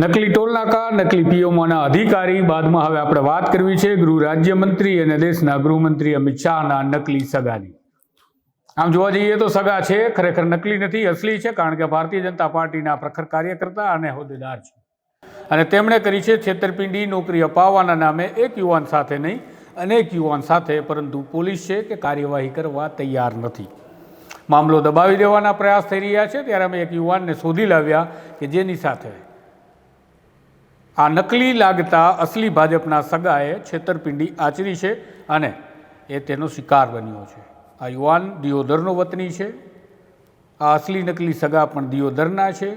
નકલી ટોલનાકા, નકલી પીઓમાંના અધિકારી. બાદમાં હવે આપણે વાત કરવી છે ગૃહ રાજ્યમંત્રી અને દેશના ગૃહમંત્રી અમિત શાહના નકલી સગાની. આમ જોવા જઈએ તો સગા છે, ખરેખર નકલી નથી, અસલી છે, કારણ કે ભારતીય જનતા પાર્ટીના પ્રખર કાર્યકર્તા અને હોદ્દેદાર છે. અને તેમણે કરી છે છેતરપિંડી, નોકરી અપાવવાના નામે એક યુવાન સાથે નહીં, અનેક યુવાન સાથે, પરંતુ પોલીસ છે કે કાર્યવાહી કરવા તૈયાર નથી. મામલો દબાવી દેવાના પ્રયાસ થઈ રહ્યા છે, ત્યારે અમે એક યુવાનને શોધી લાવ્યા કે જેની સાથે આ નકલી લાગતા અસલી ભાજપના સગાએ છેતરપિંડી આચરી છે અને એ તેનો શિકાર બન્યો છે. આ યુવાન દિયોદરનો વતની છે. આ અસલી નકલી સગા પણ દિયોદરના છે.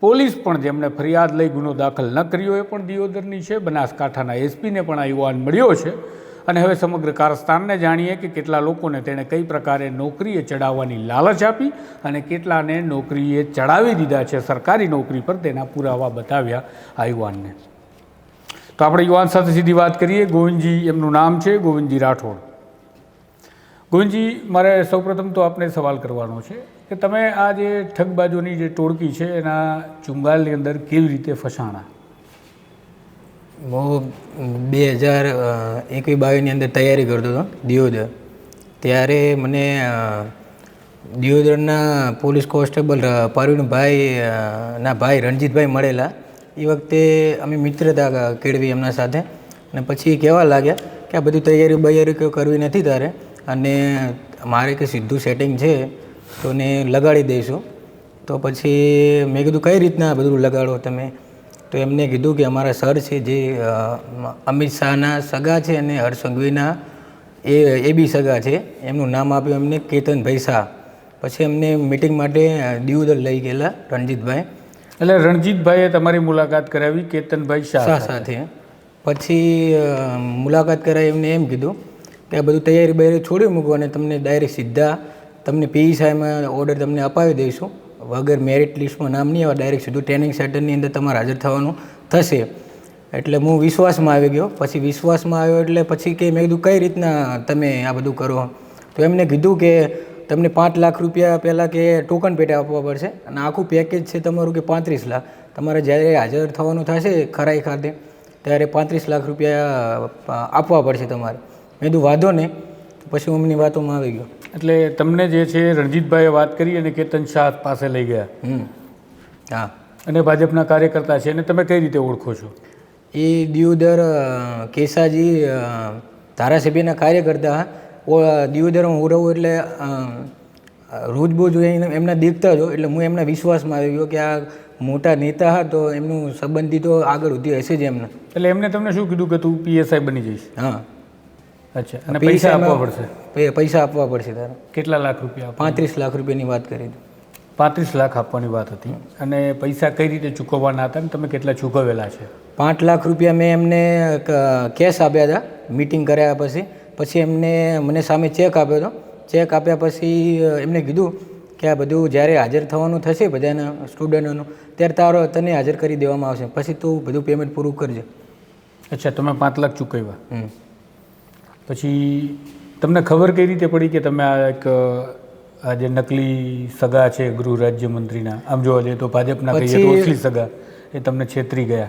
પોલીસ પણ જેમણે ફરિયાદ લઈ ગુનો દાખલ ન કર્યો એ પણ દિયોદરની છે. બનાસકાંઠાના એસપીને પણ આ યુવાન મળ્યો છે. અને હવે સમગ્ર કારસ્તાનને જાણીએ કે કેટલા લોકોને તેણે કઈ પ્રકારે નોકરીએ ચડાવવાની લાલચ આપી અને કેટલાને નોકરીએ ચડાવી દીધા છે, સરકારી નોકરી પર તેના પુરાવા બતાવ્યા આ યુવાનને તો આપણે યુવાન સાથે સીધી વાત કરીએ. ગોવિંદજી એમનું નામ છે, ગોવિંદજી રાઠોડ. ગોવિંદજી, મારે સૌપ્રથમ તો આપને સવાલ કરવાનો છે કે તમે આ જે ઠગબાજોની જે ટોળકી છે, એના ચુંગાલની અંદર કેવી રીતે ફસાણા? હું બે હજાર એકવીસ, બાવીસની અંદર તૈયારી કરતો હતો, દિયોદર. ત્યારે મને દિયોદરના પોલીસ કોન્સ્ટેબલ પરવીણભાઈ ના ભાઈ રણજીતભાઈ મળેલા. એ વખતે અમે મિત્રતા કેળવી એમના સાથે. અને પછી કહેવા લાગ્યા કે આ બધું તૈયારી બૈયારી કરવી નથી તારે. અને મારે કે સીધું સેટિંગ છે, તો ને લગાડી દઈશું. તો પછી મેં કીધું, કઈ રીતના બધું લગાડો તમે? તો એમને કીધું કે અમારા સર છે જે અમિત શાહના સગા છે અને હર્ષસંઘવીના એ એ બી સગા છે. એમનું નામ આપ્યું એમને કેતનભાઈ શાહ. પછી એમને મિટિંગ માટે દિયોદર લઈ ગયેલા રણજીતભાઈ. એટલે રણજીતભાઈએ તમારી મુલાકાત કરાવી કેતનભાઈ શાહ સાથે. પછી મુલાકાત કરાવી એમને એમ કીધું કે આ બધું તૈયારી બૈયારી છોડી મૂકો અને તમને ડાયરેક્ટ સીધા તમને પીઈસાઈમાં ઓર્ડર તમને અપાવી દઈશું. વગર મેરિટ લિસ્ટમાં નામ નહીં આવે ડાયરેક્ટ સીધું ટ્રેનિંગ સેન્ટરની અંદર તમારે હાજર થવાનું થશે. એટલે હું વિશ્વાસમાં આવી ગયો. પછી વિશ્વાસમાં આવ્યો એટલે પછી કે મેં કીધું કઈ રીતના તમે આ બધું કરો? તો એમને કીધું કે તમને પાંચ લાખ રૂપિયા પહેલાં કે ટોકન પેટે આપવા પડશે અને આખું પેકેજ છે તમારું કે પાંત્રીસ લાખ. તમારે જ્યારે હાજર થવાનું થશે ખરાઈ ખાતે, ત્યારે પાંત્રીસ લાખ રૂપિયા આપવા પડશે તમારે. મેં કીધું વાંધો નહીં. પછી હું એમની વાતોમાં આવી ગયો. એટલે તમને જે છે રણજીતભાઈએ વાત કરી અને કેતન શાહ પાસે લઈ ગયા. હમ. હા. અને ભાજપના કાર્યકર્તા છે અને તમે કઈ રીતે ઓળખો છો? એ દિયોદર કેસાજી ધારાસભ્યના કાર્યકર્તા. ઓ દિયોદરમાં હું રહું એટલે રોજબોજ એમના દેખતા જ એટલે હું એમના વિશ્વાસમાં આવી ગયો કે આ મોટા નેતા હા તો એમનું સંબંધી તો આગળ ઉધી હશે જ એમના. એટલે એમને તમને શું કીધું કે તું પીએસઆઈ બની જઈશ? હા. અચ્છા અને પૈસા આપવા પડશે. પૈ- પૈસા આપવા પડશે તારે. કેટલા લાખ રૂપિયા પાંત્રીસ લાખ રૂપિયાની વાત કરી હતી. પાંત્રીસ લાખ આપવાની વાત હતી. અને પૈસા કઈ રીતે ચૂકવવાના હતા ને તમે કેટલા ચૂકવેલા છે? પાંચ લાખ રૂપિયા મેં એમને કેશ આપ્યા હતા મીટિંગ કર્યા પછી. પછી એમને મને સામે ચેક આપ્યો હતો. ચેક આપ્યા પછી એમને કીધું કે આ બધું જ્યારે હાજર થવાનું થશે બધાના સ્ટુડન્ટોનું ત્યારે તારો તને હાજર કરી દેવામાં આવશે. પછી તું બધું પેમેન્ટ પૂરું કરજે. અચ્છા તમે પાંચ લાખ ચૂકવ્યા. હમ. પછી તમને ખબર કઈ રીતે પડી કે તમે આ એક આ જે નકલી સગા છે ગૃહ રાજ્યમંત્રીના આમ જોવા જઈએ તો ભાજપના કહીએ તો અસલી સગા એ તમને છેતરી ગયા.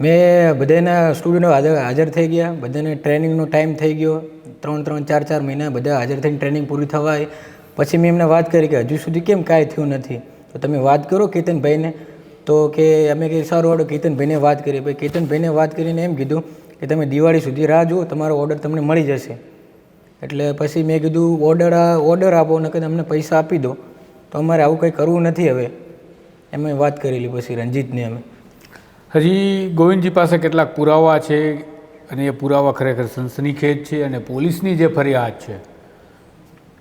મેં બધાના સ્ટુડન્ટો હાજર હાજર થઈ ગયા. બધાને ટ્રેનિંગનો ટાઈમ થઈ ગયો. ત્રણ ત્રણ ચાર ચાર મહિના બધા હાજર થઈને ટ્રેનિંગ પૂરી થવાય. પછી મેં એમને વાત કરી કે હજુ સુધી કેમ કાંઈ થયું નથી? તો તમે વાત કરો કેતનભાઈને. તો કે અમે કે સારું ઓર્ડર કેતનભાઈને વાત કરી ભાઈ કેતનભાઈને વાત કરીને એમ કીધું કે તમે દિવાળી સુધી રાહ જુઓ તમારો ઓર્ડર તમને મળી જશે. એટલે પછી મેં કીધું, ઓર્ડર ઓર્ડર આપો ને અમને પૈસા આપી દો. તો અમારે આવું કંઈ કરવું નથી હવે. એમ વાત કરેલી પછી રણજીતને અમે. હજી ગોવિંદજી પાસે કેટલાક પુરાવા છે અને એ પુરાવા ખરેખર સનસનીખેજ છે અને પોલીસની જે ફરિયાદ છે.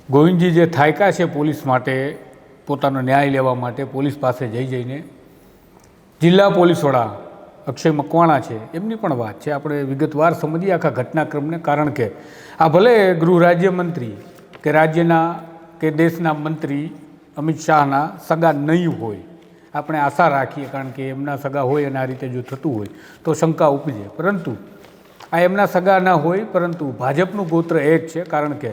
ગોવિંદજી જે થાયકા છે પોલીસ માટે, પોતાનો ન્યાય લેવા માટે, પોલીસ પાસે જઈ જઈને જિલ્લા પોલીસ અક્ષય મકવાણા છે, એમની પણ વાત છે. આપણે વિગતવાર સમજીએ આખા ઘટનાક્રમને, કારણ કે આ ભલે ગૃહ રાજ્યમંત્રી કે રાજ્યના કે દેશના મંત્રી અમિત શાહના સગા નહીં હોય, આપણે આશા રાખીએ કારણ કે એમના સગા હોય અને આ રીતે જો થતું હોય તો શંકા ઉપજે. પરંતુ આ એમના સગા ના હોય, પરંતુ ભાજપનું ગોત્ર એક છે, કારણ કે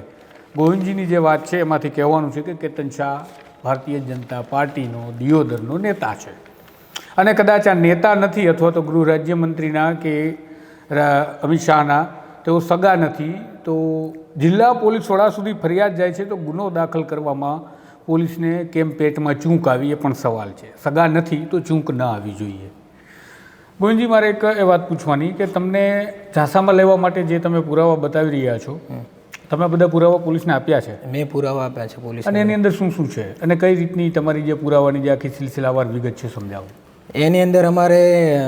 ગોવિંદજીની જે વાત છે એમાંથી કહેવાનું છે કે કેતન શાહ ભારતીય જનતા પાર્ટીનો દિયોદરનો નેતા છે. અને કદાચ આ નેતા નથી અથવા તો ગૃહ રાજ્યમંત્રીના કે અમિત શાહના તેઓ સગા નથી તો જિલ્લા પોલીસ વડા સુધી ફરિયાદ જાય છે તો ગુનો દાખલ કરવામાં પોલીસને કેમ પેટમાં ચૂંક આવી એ પણ સવાલ છે. સગા નથી તો ચૂંક ન આવી જોઈએ. ગોવિંદજી મારે એક એ વાત પૂછવાની કે તમને ઝાંસામાં લેવા માટે જે તમે પુરાવા બતાવી રહ્યા છો તમે બધા પુરાવા પોલીસને આપ્યા છે? મેં પુરાવા આપ્યા છે પોલીસ અને એની અંદર શું શું છે? અને કઈ રીતની તમારી જે પુરાવાની જે આખી સિલસિલાવાર વિગત છે સમજાવો. એની અંદર અમારે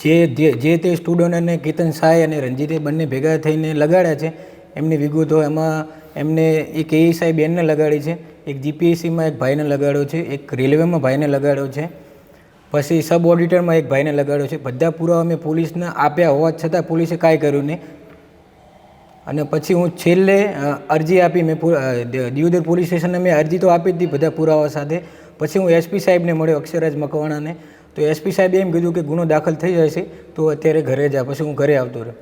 જે જે- તે સ્ટુડન્ટ અને કેતન સાય અને રંજીતે બંને ભેગા થઈને લગાડ્યા છે, એમની વિગતો એમાં એમને એક એએસઆઈ બેનને લગાડી છે, એક જીપીએસસીમાં એક ભાઈને લગાડ્યો છે, એક રેલવેમાં ભાઈને લગાડ્યો છે, પછી સબ ઓડિટરમાં એક ભાઈને લગાડ્યો છે, બધા પુરાવા અમે પોલીસને આપ્યા હોવા છતાં પોલીસે કાંઈ કર્યું નહીં. અને પછી હું છેલ્લે અરજી આપી, મેં દિયોદર પોલીસ સ્ટેશને મેં અરજી તો આપી જ હતી બધા પુરાવા સાથે. પછી હું એસપી સાહેબને મળ્યો અક્ષરરાજ મકવાણાને. તો એસપી સાહેબે એમ કીધું કે ગુનો દાખલ થઈ જશે, તો અત્યારે ઘરે જા, પછી હું ઘરે આવતો રહ્યો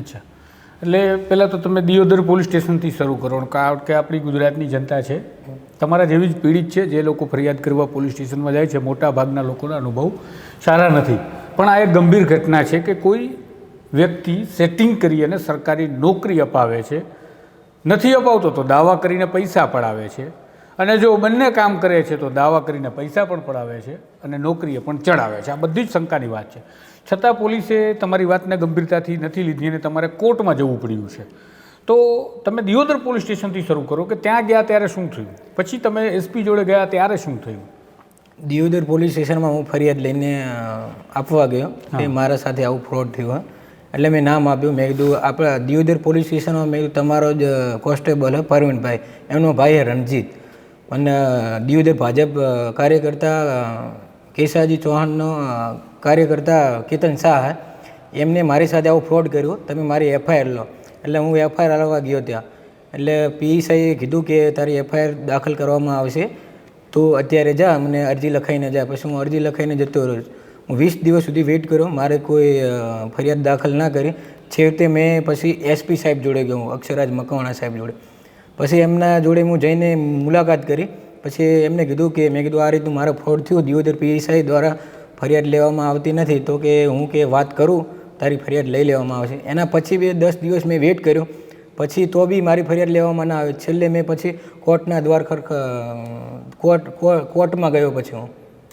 અચ્છા. એટલે પહેલાં તો તમે દિયોદર પોલીસ સ્ટેશનથી શરૂ કરો, કારણ કે આપણી ગુજરાતની જનતા છે. તમારા જેવી જ પીડિત છે, જે લોકો ફરિયાદ કરવા પોલીસ સ્ટેશનમાં જાય છે, મોટા ભાગના લોકોના અનુભવ સારા નથી. પણ આ એક ગંભીર ઘટના છે કે કોઈ વ્યક્તિ સેટિંગ કરી અને સરકારી નોકરી અપાવે છે, નથી અપાવતો તો દાવા કરીને પૈસા પડાવે છે. અને જો બંને કામ કરે છે તો દાવા કરીને પૈસા પણ પડાવે છે અને નોકરીએ પણ ચડાવે છે. આ બધી જ શંકાની વાત છે. છતાં પોલીસે તમારી વાતને ગંભીરતાથી નથી લીધી અને તમારે કોર્ટમાં જવું પડ્યું છે. તો તમે દિયોદર પોલીસ સ્ટેશનથી શરૂ કરો કે ત્યાં ગયા ત્યારે શું થયું? પછી તમે એસપી જોડે ગયા ત્યારે શું થયું? દિયોદર પોલીસ સ્ટેશનમાં હું ફરિયાદ લઈને આપવા ગયો કે મારા સાથે આવું ફ્રોડ થયું એટલે મેં નામ આપ્યું મેં કીધું આપણા દિયોદર પોલીસ સ્ટેશનમાં મેં કીધું તમારો જ કોન્સ્ટેબલ હે પરવીનભાઈ. એમનો ભાઈ રણજીત. અને દિયોદર ભાજપ કાર્યકર્તા કેશાજી ચૌહાણનો કાર્યકર્તા કેતન શાહ, એમને મારી સાથે આવું ફ્રોડ કર્યું. તમે મારી એફઆઈઆર લો. એટલે હું એફઆઈઆર આલવા ગયો ત્યાં. એટલે પીએસઆઈએ કીધું કે તારી એફઆઈઆર દાખલ કરવામાં આવશે. તું અત્યારે જા, મને અરજી લખાઈને જા. પછી હું અરજી લખાઈને જતો રહ્યો હું વીસ દિવસ સુધી વેઇટ કર્યો. મારે કોઈ ફરિયાદ દાખલ ના કરી. છેવટે મેં પછી એસપી સાહેબ જોડે ગયો. હું અક્ષરાજ મકવાણા સાહેબ જોડે. પછી એમના જોડે હું જઈને મુલાકાત કરી. પછી એમને કીધું કે મેં કીધું આ રીતનું મારો ફ્રોડ થયું દિયોદર પીએસઆઈ દ્વારા ફરિયાદ લેવામાં આવતી નથી તો કે હું કે વાત કરું તારી ફરિયાદ લઈ લેવામાં આવશે. એના પછી બે દસ દિવસ મેં વેઇટ કર્યો. પછી તો બી મારી ફરિયાદ લેવામાં ના આવે. છેલ્લે મેં પછી કોર્ટના દ્વાર કોર્ટ કોર્ટમાં ગયો પછી હું.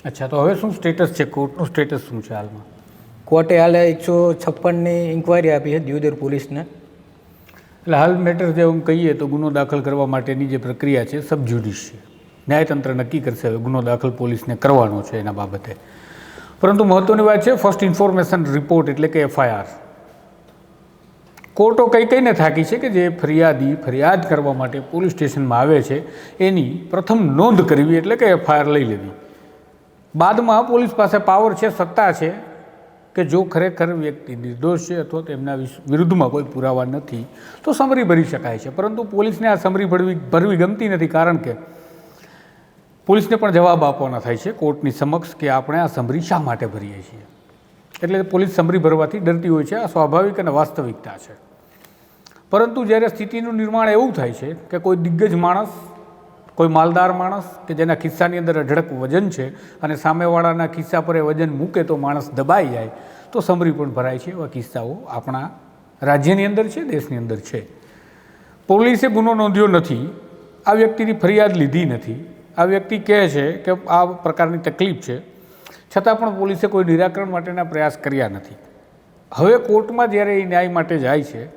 અચ્છા તો હવે શું સ્ટેટસ છે? કોર્ટનું સ્ટેટસ શું છે હાલમાં? કોર્ટે હાલે એકસો છપ્પનની ઇન્કવાયરી આપી છે દિયોદર પોલીસને. એટલે હાલ મેટર જે એમ કહીએ તો ગુનો દાખલ કરવા માટેની જે પ્રક્રિયા છે, સબ જ્યુડિશ છે. ન્યાયતંત્ર નક્કી કરશે હવે ગુનો દાખલ પોલીસને કરવાનો છે એના બાબતે. પરંતુ મહત્ત્વની વાત છે ફર્સ્ટ ઇન્ફોર્મેશન રિપોર્ટ એટલે કે એફઆઈઆર કોર્ટો કઈ કઈને થાકી છે કે જે ફરિયાદી ફરિયાદ કરવા માટે પોલીસ સ્ટેશનમાં આવે છે, એની પ્રથમ નોંધ કરવી એટલે કે એફઆઈઆર લઈ લેવી. બાદમાં પોલીસ પાસે પાવર છે, સત્તા છે કે જો ખરેખર વ્યક્તિ નિર્દોષ છે અથવા તેમના વિરુદ્ધમાં કોઈ પુરાવા નથી, તો સમરી ભરી શકાય છે. પરંતુ પોલીસને આ સમરી ભરવી ભરવી ગમતી નથી કારણ કે પોલીસને પણ જવાબ આપવાના થાય છે કોર્ટની સમક્ષ કે આપણે આ સમરી શા માટે ભરીએ છીએ. એટલે પોલીસ સમરી ભરવાથી ડરતી હોય છે, આ સ્વાભાવિક અને વાસ્તવિકતા છે. પરંતુ જ્યારે સ્થિતિનું નિર્માણ એવું થાય છે કે કોઈ દિગ્ગજ માણસ કોઈ માલદાર માણસ કે જેના ખિસ્સાની અંદર અઢળક વજન છે અને સામેવાળાના ખિસ્સા પર એ વજન મૂકે તો માણસ દબાઈ જાય, તો સમરી પણ ભરાય છે એવા કિસ્સાઓ આપણા રાજ્યની અંદર છે, દેશની અંદર છે. પોલીસે ગુનો નોંધ્યો નથી, આ વ્યક્તિની ફરિયાદ લીધી નથી. આ વ્યક્તિ કહે છે કે આ પ્રકારની તકલીફ છે. છતાં પણ પોલીસે કોઈ નિરાકરણ માટેના પ્રયાસ કર્યા નથી. હવે કોર્ટમાં જ્યારે એ ન્યાય માટે જાય છે,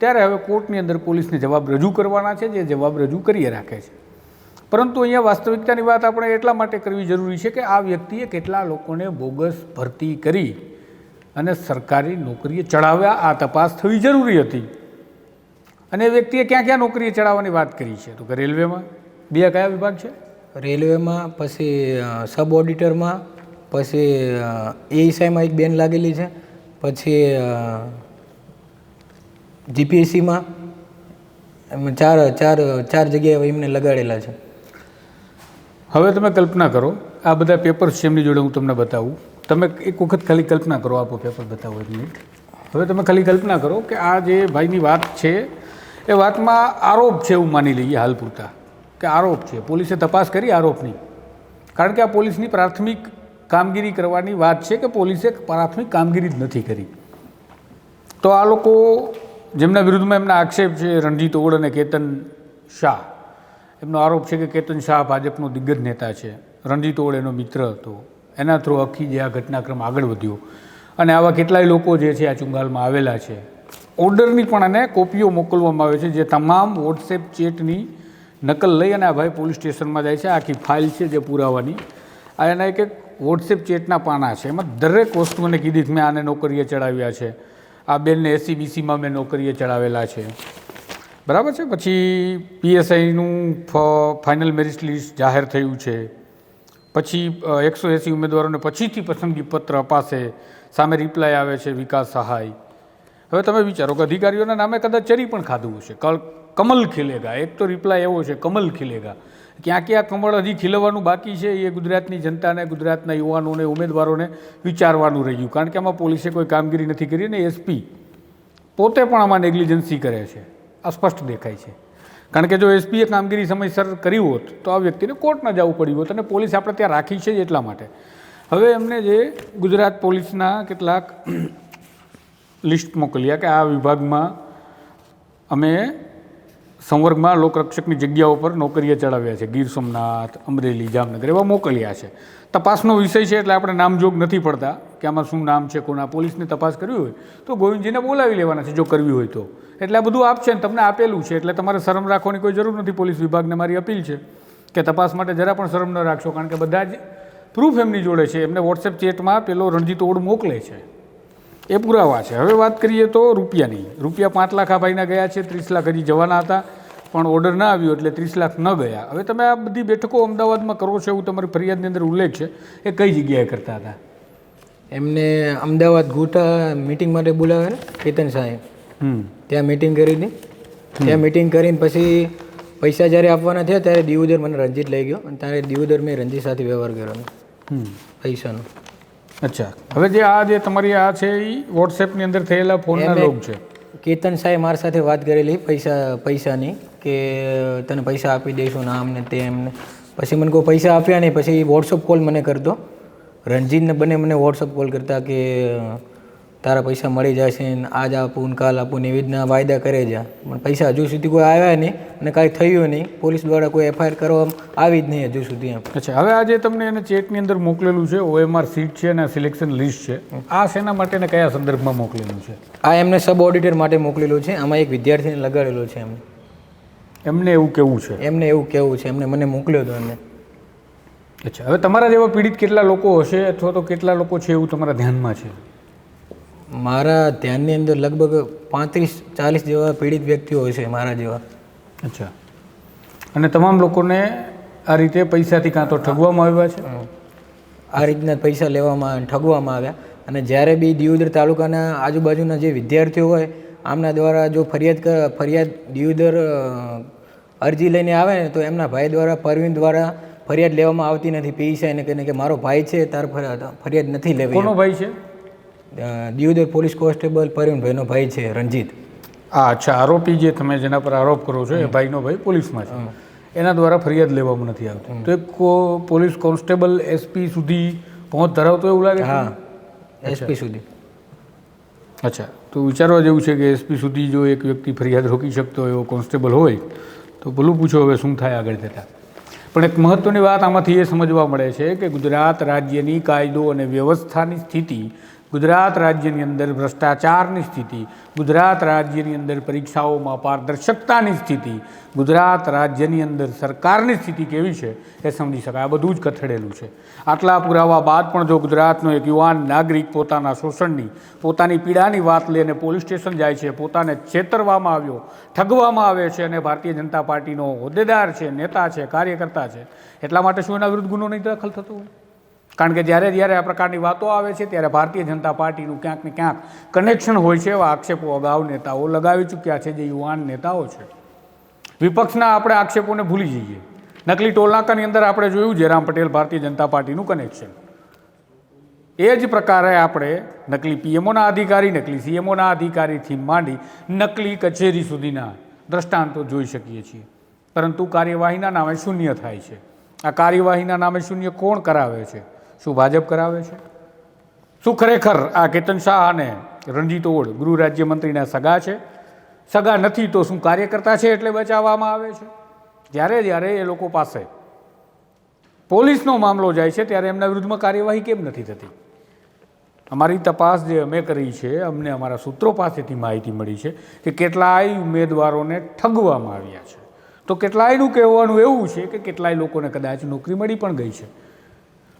ત્યારે હવે કોર્ટની અંદર પોલીસને જવાબ રજૂ કરવાના છે, જે જવાબ રજૂ કરીએ રાખે છે. પરંતુ અહીંયા વાસ્તવિકતાની વાત આપણે એટલા માટે કરવી જરૂરી છે કે આ વ્યક્તિએ કેટલા લોકોને બોગસ ભરતી કરી અને સરકારી નોકરીએ ચડાવ્યા. આ તપાસ થવી જરૂરી હતી. અને એ વ્યક્તિએ ક્યાં ક્યાં નોકરીએ ચડાવવાની વાત કરી છે? તો કે રેલવેમાં? બે કયા વિભાગ છે? રેલવેમાં, પછી સબ ઓડિટરમાં, પછી એઈસાઈમાં એક બેન લાગેલી છે. પછી જીપીએસસીમાં, એમ ચાર ચાર ચાર જગ્યાએ એમને લગાડેલા છે. હવે તમે કલ્પના કરો, આ બધા પેપર્સ છે એમની જોડે હું તમને બતાવું. તમે એક વખત ખાલી કલ્પના કરો, આપો પેપર બતાવો એક મિનિટ હવે તમે ખાલી કલ્પના કરો કે આ જે ભાઈની વાત છે, એ વાતમાં આરોપ છે એવું માની લઈએ હાલ પૂરતા, કે આરોપ છે. પોલીસે તપાસ કરી આરોપની. કારણ કે આ પોલીસની પ્રાથમિક કામગીરી કરવાની વાત છે કે પોલીસે પ્રાથમિક કામગીરી જ નથી કરી. તો આ લોકો જેમના વિરુદ્ધમાં એમના આક્ષેપ છે, રણજીત ઓળ અને કેતન શાહ એમનો આરોપ છે કે કેતન શાહ ભાજપનો દિગ્ગજ નેતા છે. રણજીત ઓળ એનો મિત્ર હતો. એના થ્રુ આખી જે આ ઘટનાક્રમ આગળ વધ્યો. અને આવા કેટલાય લોકો જે છે આ ચુંગાલમાં આવેલા છે. ઓર્ડરની પણ એને કોપીઓ મોકલવામાં આવે છે, જે તમામ વોટ્સએપ ચેટની નકલ લઈ અને આ ભાઈ પોલીસ સ્ટેશનમાં જાય છે. આખી ફાઇલ છે જે પુરાવાની. આ એના એક એક વોટ્સએપ ચેટના પાના છે. એમાં દરેક વસ્તુ મને કીધી મેં આને નોકરીએ ચડાવ્યા છે. આ બેનને એસીબીસીમાં મેં નોકરીએ ચડાવેલા છે. બરાબર છે? પછી પીએસઆઈનું ફાઇનલ મેરિટ લિસ્ટ જાહેર થયું છે. પછી એકસો એંસી ઉમેદવારોને પછીથી પસંદગી પત્ર અપાશે. સામે રિપ્લાય આવે છે, વિકાસ સહાય. હવે તમે વિચારો કે અધિકારીઓના નામે કદાચ ચરી પણ ખાધું હશે. કમલ ખીલેગા. એક તો રિપ્લાય એવો છે, કમલ ખીલેગા. ક્યાં ક્યાં કમળ હજી ખીલવવાનું બાકી છે એ ગુજરાતની જનતાને, ગુજરાતના યુવાનોને, ઉમેદવારોને વિચારવાનું રહ્યું. કારણ કે આમાં પોલીસે કોઈ કામગીરી નથી કરી અને એસપી પોતે પણ આમાં નેગ્લિજન્સી કરે છે. સ્પષ્ટ દેખાય છે. કારણ કે જો એસપીએ કામગીરી સમયસર કરી હોત, તો આ વ્યક્તિને કોર્ટ જવું પડ્યું હોત અને પોલીસ આપણે ત્યાં રાખી છે જ એટલા માટે. હવે એમને જે ગુજરાત પોલીસના કેટલાક લિસ્ટ મોકલ્યા કે આ વિભાગમાં અમે સંવર્ગમાં લોકરક્ષકની જગ્યાઓ પર નોકરીએ ચડાવ્યા છે. ગીર સોમનાથ, અમરેલી, જામનગર એવા મોકલ્યા છે. તપાસનો વિષય છે એટલે આપણે નામજોગ નથી પડતા. કે આમાં શું નામ છે, કોના પોલીસને તપાસ કરવી હોય, તો ગોવિંદજીને બોલાવી લેવાના છે જો કરવી હોય તો. એટલે આ બધું આપશે ને તમને આપેલું છે, એટલે તમારે શરમ રાખવાની કોઈ જરૂર નથી, પોલીસ વિભાગને મારી અપીલ છે કે તપાસ માટે જરા પણ શરમ ન રાખશો, કારણ કે બધા જ પ્રૂફ એમની જોડે છે. એમને વોટ્સએપ ચેટમાં પેલો રણજીત ઓડ મોકલે છે. એ પુરાવા છે. હવે વાત કરીએ તો રૂપિયાની. રૂપિયા પાંચ લાખ આ ભાઈના ગયા છે, ત્રીસ લાખ હજી જવાના હતા, પણ ઓર્ડર ના આવ્યો એટલે ત્રીસ લાખ ન ગયા. હવે તમે આ બધી બેઠકો અમદાવાદમાં કરો છો એવું તમારી ફરિયાદની અંદર ઉલ્લેખ છે. એ કઈ જગ્યાએ કરતા હતા? એમને અમદાવાદ ઘૂંટા મિટિંગ માટે બોલાવે ને કેતન સાહેબ. હમ. ત્યાં મિટિંગ કરી હતી. ત્યાં મિટિંગ કરીને પછી પૈસા જ્યારે આપવાના થયા ત્યારે દિયોદર મને રંજીત લઈ ગયો અને ત્યારે દિયોદર મેં રંજીત સાથે વ્યવહાર કર્યો પૈસાનો. અચ્છા. હવે જે આ જે તમારી આ છે એ વોટ્સએપની અંદર થયેલા ફોનના લોક છે. કેતન સાહેબ મારી સાથે વાત કરેલી પૈસા પૈસાની કે તને પૈસા આપી દઈશું નામ ને તેમ ને પછી મને કોઈ પૈસા આપ્યા નહીં પછી વોટ્સઅપ કોલ મને કરતો. રણજીતને બને મને વોટ્સઅપ કોલ કરતા કે તારા પૈસા મળી જશે ને આજ આપું ને કાલ આપું ને એવી રીતના વાયદા કરે છે. પણ પૈસા હજુ સુધી કોઈ આવ્યા નહીં અને કાંઈ થયું નહીં. પોલીસ દ્વારા કોઈ એફઆઈઆર કરવામાં આવી જ નહીં હજુ સુધી એમ. અચ્છા હવે આજે તમને એને ચેકની અંદર મોકલેલું છે. ઓએમઆર સીટ છે અને સિલેક્શન લિસ્ટ છે. આ શેના માટે ને કયા સંદર્ભમાં મોકલેલું છે? આ એમને સબ ઓડિટર માટે મોકલેલું છે. આમાં એક વિદ્યાર્થીને લગાડેલો છે એમને એમને એવું કેવું છે? એમને એવું કેવું છે. એમને મને મોકલ્યો હતો એમને. અચ્છા હવે તમારા જેવા પીડિત કેટલા લોકો હશે અથવા તો કેટલા લોકો છે એવું તમારા ધ્યાનમાં છે? મારા ધ્યાનની અંદર લગભગ પાંત્રીસ ચાલીસ જેવા પીડિત વ્યક્તિઓ હશે મારા જેવા. અચ્છા. અને તમામ લોકોને આ રીતે પૈસાથી કાં તો ઠગવામાં આવ્યા છે? આ રીતના પૈસા લેવામાં ઠગવામાં આવ્યા. અને જ્યારે બી દિયોદર તાલુકાના આજુબાજુના જે વિદ્યાર્થીઓ હોય આમના દ્વારા જો ફરિયાદ ફરિયાદ દિયોદર અરજી લઈને આવે ને તો એમના ભાઈ દ્વારા પરવીન દ્વારા ફરિયાદ લેવામાં આવતી નથી. પીઈસાઈને કહીને કે મારો ભાઈ છે તાર ફરિયાદ નથી લેવી. કોનો ભાઈ છે? દિયોદર પોલીસ કોન્સ્ટેબલ પરિણભાઈનો ભાઈ છે રણજીત. આ અચ્છા આરોપી જે તમે જેના પર આરોપ કરો છો એ ભાઈનો ભાઈ પોલીસમાં છે એના દ્વારા ફરિયાદ લેવામાં નથી આવતી. તો એક પોલીસ કોન્સ્ટેબલ એસપી સુધી પહોંચ ધરાવતો એવું લાગે હા એસપી સુધી. અચ્છા તો વિચારવા જેવું છે કે એસપી સુધી જો એક વ્યક્તિ ફરિયાદ રોકી શકતો એવો કોન્સ્ટેબલ હોય તો ભલું પૂછો હવે શું થાય આગળ જતાં પણ એક મહત્ત્વની વાત આમાંથી એ સમજવા મળે છે કે ગુજરાત રાજ્યની કાયદો અને વ્યવસ્થાની સ્થિતિ ગુજરાત રાજ્યની અંદર ભ્રષ્ટાચારની સ્થિતિ, ગુજરાત રાજ્યની અંદર પરીક્ષાઓમાં પારદર્શકતાની સ્થિતિ, ગુજરાત રાજ્યની અંદર સરકારની સ્થિતિ કેવી છે એ સમજી શકાય. આ બધું જ કથળેલું છે. આટલા પુરાવા બાદ પણ જો ગુજરાતનો એક યુવાન નાગરિક પોતાના શોષણની, પોતાની પીડાની વાત લઈને પોલીસ સ્ટેશન જાય છે, પોતાને છેતરવામાં આવ્યો, ઠગવામાં આવે છે અને ભારતીય જનતા પાર્ટીનો હોદ્દેદાર છે, નેતા છે, કાર્યકર્તા છે, એટલા માટે શું એના વિરુદ્ધ ગુનો નહીં દાખલ થતો હોય? કારણ કે જ્યારે જ્યારે આ પ્રકારની વાતો આવે છે, ત્યારે ભારતીય જનતા પાર્ટીનું ક્યાંક ને ક્યાંક કનેક્શન હોય છે એવા આક્ષેપો અગાઉ નેતાઓ લગાવી ચૂક્યા છે, જે યુવાન નેતાઓ છે. વિપક્ષના આપણે આક્ષેપોને ભૂલી જઈએ. નકલી ટોલનાકાની અંદર આપણે જોયું જયરામ પટેલ ભારતીય જનતા પાર્ટીનું કનેક્શન એ જ પ્રકારે આપણે નકલી પીએમઓના અધિકારી, નકલી સીએમઓના અધિકારીથી માંડી નકલી કચેરી સુધીના દ્રષ્ટાંતો જોઈ શકીએ છીએ. પરંતુ કાર્યવાહીના નામે શૂન્ય થાય છે. આ કાર્યવાહીના નામે શૂન્ય કોણ કરાવે છે? શું ભાજપ કરાવે છે? શું ખરેખર આ કેતન શાહ અને રણજીત ઓળ ગૃહ રાજ્યમંત્રીના સગા છે? સગા નથી તો શું કાર્યકર્તા છે એટલે બચાવવામાં આવે છે? જ્યારે જ્યારે એ લોકો પાસે પોલીસનો મામલો જાય છે ત્યારે એમના વિરુદ્ધમાં કાર્યવાહી કેમ નથી થતી? અમારી તપાસ જે અમે કરી છે, અમને અમારા સૂત્રો પાસેથી માહિતી મળી છે કે કેટલાય ઉમેદવારોને ઠગવામાં આવ્યા છે. તો કેટલાયનું કહેવાનું એવું છે કે કેટલાય લોકોને કદાચ નોકરી મળી પણ ગઈ છે.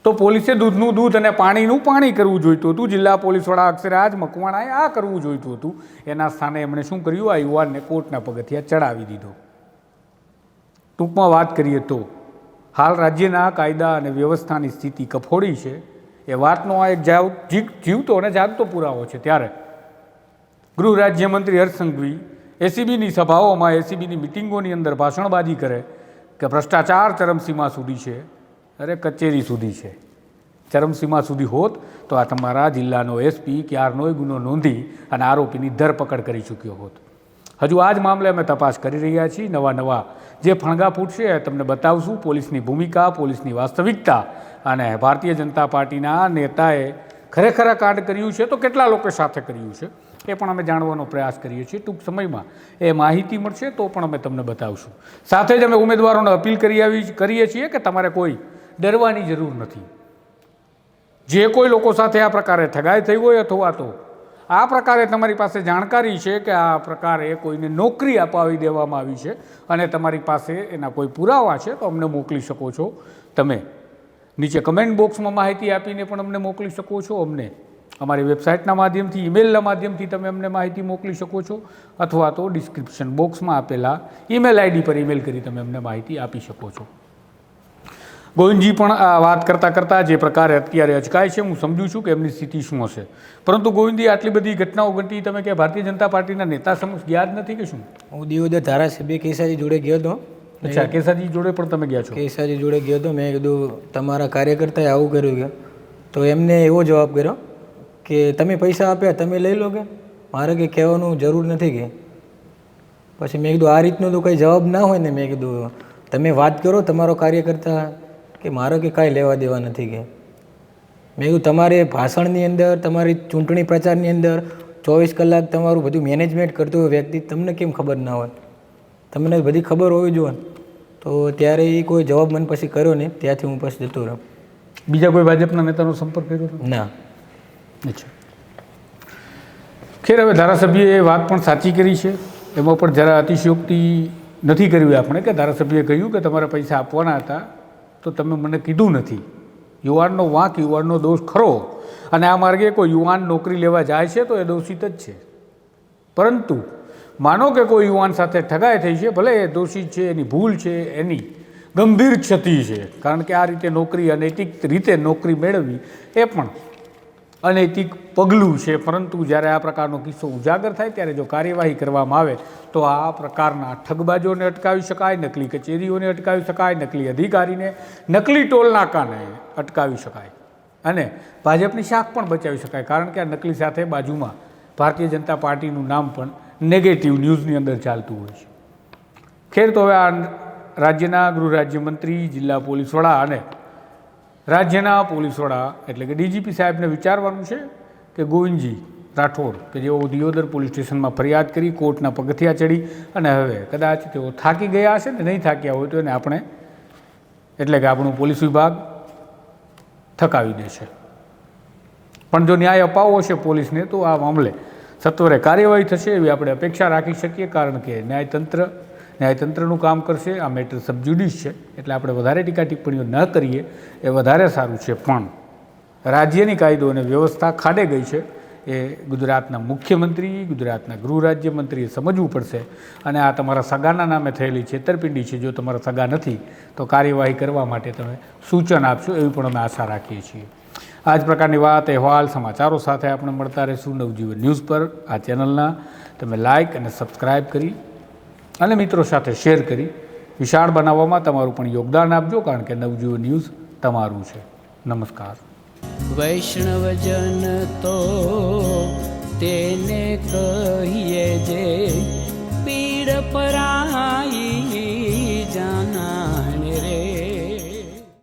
તો પોલીસે દૂધનું દૂધ અને પાણીનું પાણી કરવું જોઈતું હતું. જિલ્લા પોલીસ વડા અક્ષરાજ મકવાણાએ આ કરવું જોઈતું હતું. એના સ્થાને એમણે શું કર્યું? આ યુવાનને કોર્ટના પગથિયા ચડાવી દીધો. ટૂંકમાં વાત કરીએ તો, હાલ રાજ્યના કાયદા અને વ્યવસ્થાની સ્થિતિ કફોડી છે. એ વાતનો આ એક જાવ જીવતો અને જાગતો પુરાવો છે. ત્યારે ગૃહ રાજ્યમંત્રી હર્ષ એસીબીની સભાઓમાં એસીબીની મિટિંગોની અંદર ભાષણબાજી કરે કે ભ્રષ્ટાચાર ચરમસીમા સુધી છે. અરે, કચેરી સુધી છે. ચરમસીમા સુધી હોત તો આ તમારા જિલ્લાનો એસપી ક્યારનોય ગુનો નોંધી અને આરોપીની ધરપકડ કરી ચૂક્યો હોત. હજુ આ જ મામલે અમે તપાસ કરી રહ્યા છીએ. નવા નવા જે ફણગા ફૂટશે એ તમને બતાવશું. પોલીસની ભૂમિકા, પોલીસની વાસ્તવિકતા અને ભારતીય જનતા પાર્ટીના નેતાએ ખરેખર આ કાંડ કર્યું છે તો કેટલા લોકો સાથે કર્યું છે એ પણ અમે જાણવાનો પ્રયાસ કરીએ છીએ. ટૂંક સમયમાં એ માહિતી મળશે તો પણ અમે તમને બતાવશું. સાથે જ અમે ઉમેદવારોને અપીલ કરી આવી, કરીએ છીએ કે તમારે કોઈ ડરવાની જરૂર નથી. જે કોઈ લોકો સાથે આ પ્રકારે ઠગાઈ થઈ હોય અથવા તો આ પ્રકારે તમારી પાસે જાણકારી છે કે આ પ્રકારે કોઈને નોકરી અપાવી દેવામાં આવી છે અને તમારી પાસે એના કોઈ પુરાવા છે, તો અમને મોકલી શકો છો. તમે નીચે કમેન્ટ બોક્સમાં માહિતી આપીને પણ અમને મોકલી શકો છો. અમને અમારી વેબસાઇટના માધ્યમથી ઈમેલના માધ્યમથી તમે અમને માહિતી મોકલી શકો છો. અથવા તો ડિસ્ક્રિપ્શન બોક્સમાં આપેલા ઈમેલ આઈડી પર ઈમેલ કરી તમે અમને માહિતી આપી શકો છો. ગોવિંદજી પણ આ વાત કરતાં કરતાં જે પ્રકારે અત્યારે અચકાય છે હું સમજુ છું કે એમની સ્થિતિ શું હશે. પરંતુ ગોવિંદજી આટલી બધી ઘટનાઓ ઘટી તમે કે ભારતીય જનતા પાર્ટીના નેતા સમક્ષ ગયા જ નથી કે શું? હું દિયોદર ધારાસભ્ય કેસાજી જોડે ગયો હતો. અચ્છા કેસાજી જોડે પણ તમે ગયા છો? કેસાજી જોડે ગયો હતો. મેં કીધું તમારા કાર્યકર્તાએ આવું કર્યું કે? તો એમને એવો જવાબ કર્યો કે તમે પૈસા આપ્યા તમે લઈ લો કે? મારે કંઈ કહેવાનું જરૂર નથી કે. પછી મેં કીધું આ રીતનો તો કંઈ જવાબ ના હોય ને. મેં કીધું તમે વાત કરો તમારો કાર્યકર્તા કે મારે કે કાંઈ લેવા દેવા નથી કે? મેં કીધું તમારે ભાષણની અંદર તમારી ચૂંટણી પ્રચારની અંદર ચોવીસ કલાક તમારું બધું મેનેજમેન્ટ કરતું હોય વ્યક્તિ તમને કેમ ખબર ના હોય? તમને બધી ખબર હોવી જોઈએ. તો ત્યારે એ કોઈ જવાબ મને પછી કર્યો નહીં. ત્યાંથી હું પછી જતો રહ્યો. બીજા કોઈ ભાજપના નેતાનો સંપર્ક કર્યો ના. અચ્છા. ખેર હવે ધારાસભ્યએ એ વાત પણ સાચી કરી છે. એમાં પણ જરા અતિશયોક્તિ નથી કરવી આપણે કે ધારાસભ્યએ કહ્યું કે તમારા પૈસા આપવાના હતા. તો તમે મને કીધું નથી. યુવાનનો વાંક, યુવાનનો દોષ ખરો. અને આ માર્ગે કોઈ યુવાન નોકરી લેવા જાય છે તો એ દોષિત જ છે. પરંતુ માનો કે કોઈ યુવાન સાથે ઠગાઈ થઈ છે, ભલે એ દોષિત છે, એની ભૂલ છે, એની ગંભીર ક્ષતિ છે. કારણ કે આ રીતે નોકરી અનૈતિક રીતે નોકરી મેળવવી એ પણ અનૈતિક પગલું છે. પરંતુ જ્યારે આ પ્રકારનો કિસ્સો ઉજાગર થાય ત્યારે જો કાર્યવાહી કરવામાં આવે તો આ પ્રકારના ઠગબાજોને અટકાવી શકાય, નકલી કચેરીઓને અટકાવી શકાય, નકલી અધિકારીને, નકલી ટોલનાકાને અટકાવી શકાય. અને ભાજપની શાખ પણ બચાવી શકાય. કારણ કે આ નકલી સાથે બાજુમાં ભારતીય જનતા પાર્ટીનું નામ પણ નેગેટિવ ન્યૂઝની અંદર ચાલતું હોય છે. ખેર તો હવે આ રાજ્યના ગૃહ રાજ્યમંત્રી, જિલ્લા પોલીસ વડા અને રાજ્યના પોલીસ વડા એટલે કે ડીજીપી સાહેબને વિચારવાનું છે કે ગોવિંદજી રાઠોડ, કે જેઓ દિયોદર પોલીસ સ્ટેશનમાં ફરિયાદ કરી, કોર્ટના પગથિયા ચડી અને હવે કદાચ તેઓ થાકી ગયા હશે ને નહીં થાક્યા હોય તો એને આપણે એટલે કે આપણું પોલીસ વિભાગ થકાવી દેશે પણ જો ન્યાય અપાવવો છે પોલીસને તો આ મામલે સત્વરે કાર્યવાહી થશે એવી આપણે અપેક્ષા રાખી શકીએ, કારણ કે ન્યાયતંત્ર ન્યાયતંત્રનું કામ કરશે, આ મેટર સબજ્યુડિશ છે, એટલે આપણે વધારે ટીકા ટિપ્પણીઓ ન કરીએ, એ વધારે સારું છે. પણ રાજ્યની કાયદો અને વ્યવસ્થા ખાડે ગઈ છે, એ ગુજરાતના મુખ્યમંત્રી, ગુજરાતના ગૃહ રાજ્યમંત્રીએ સમજવું પડશે. અને આ તમારા સગાના નામે થયેલી છેતરપિંડી છે, જો તમારા સગા નથી, તો કાર્યવાહી કરવા માટે તમે સૂચન આપશો, એવી પણ અમે આશા રાખીએ છીએ. આ જ પ્રકારની વાત, અહેવાલ, સમાચારો સાથે આપણે મળતા રહેશું નવજીવન ન્યૂઝ પર. આ ચેનલના તમે લાઇક અને સબસ્ક્રાઈબ કરી અને મિત્રો સાથે શેર કરી. વિશાળ બનાવવામાં તમારું પણ યોગદાન આપજો, કારણ કે નવજીવન ન્યૂઝ તમારું છે. નમસ્કાર. વૈષ્ણવજન તો તેને કહીએ જે પીડ પરાઈ